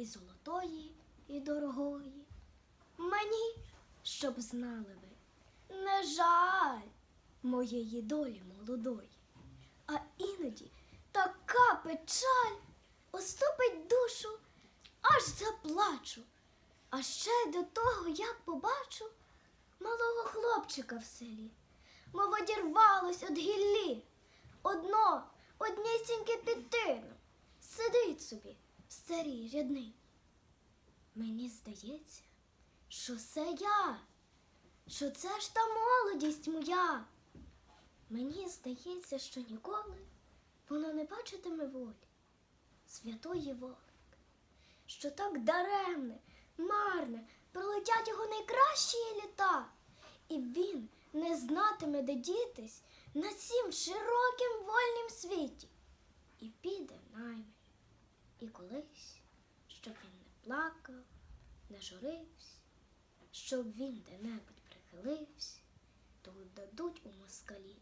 і золотої, і дорогої. Мені, щоб знали ви, не жаль моєї долі молодої, а іноді така печаль оступить душу, аж заплачу. А ще до того, як побачу малого хлопчика в селі, мов одірвалось од гіллі. Одно, однісіньке підтину, сидить собі старий рядний. Мені здається, що це я, що це ж та молодість моя. Мені здається, що ніколи воно не бачитиме волі, святої волі, що так даремне, марне пролетять його найкращі літа, і він не знатиме, де дітись на цім широкім вольнім світі, і піде в найми. І колись, щоб він не плакав, не журився, щоб він де-небудь прихилився, то дадуть у москалі